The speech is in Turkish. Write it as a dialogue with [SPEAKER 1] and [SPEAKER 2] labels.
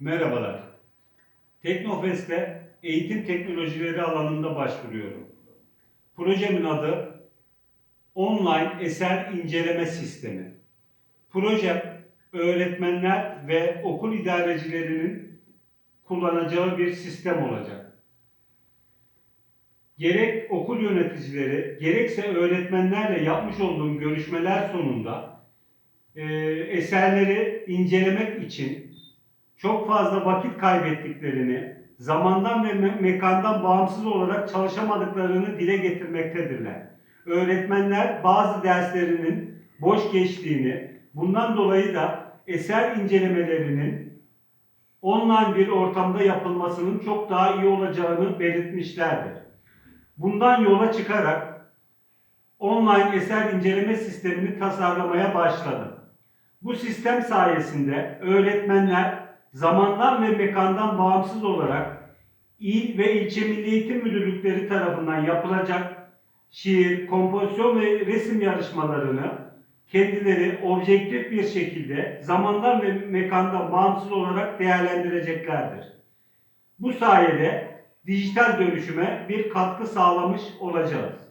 [SPEAKER 1] Merhabalar. Teknofest'te eğitim teknolojileri alanında başvuruyorum. Projemin adı Online Eser İnceleme Sistemi. Projem öğretmenler ve okul idarecilerinin kullanacağı bir sistem olacak. Gerek okul yöneticileri, gerekse öğretmenlerle yapmış olduğum görüşmeler sonunda e, eserleri incelemek için çok fazla vakit kaybettiklerini, zamandan ve me- mekandan bağımsız olarak çalışamadıklarını dile getirmektedirler. Öğretmenler bazı derslerinin boş geçtiğini, bundan dolayı da eser incelemelerinin online bir ortamda yapılmasının çok daha iyi olacağını belirtmişlerdir. Bundan yola çıkarak online eser inceleme sistemini tasarlamaya başladım. Bu sistem sayesinde öğretmenler zamandan ve mekandan bağımsız olarak il ve ilçe milli eğitim müdürlükleri tarafından yapılacak şiir, kompozisyon ve resim yarışmalarını kendileri objektif bir şekilde zamandan ve mekandan bağımsız olarak değerlendireceklerdir. Bu sayede dijital dönüşüme bir katkı sağlamış olacağız.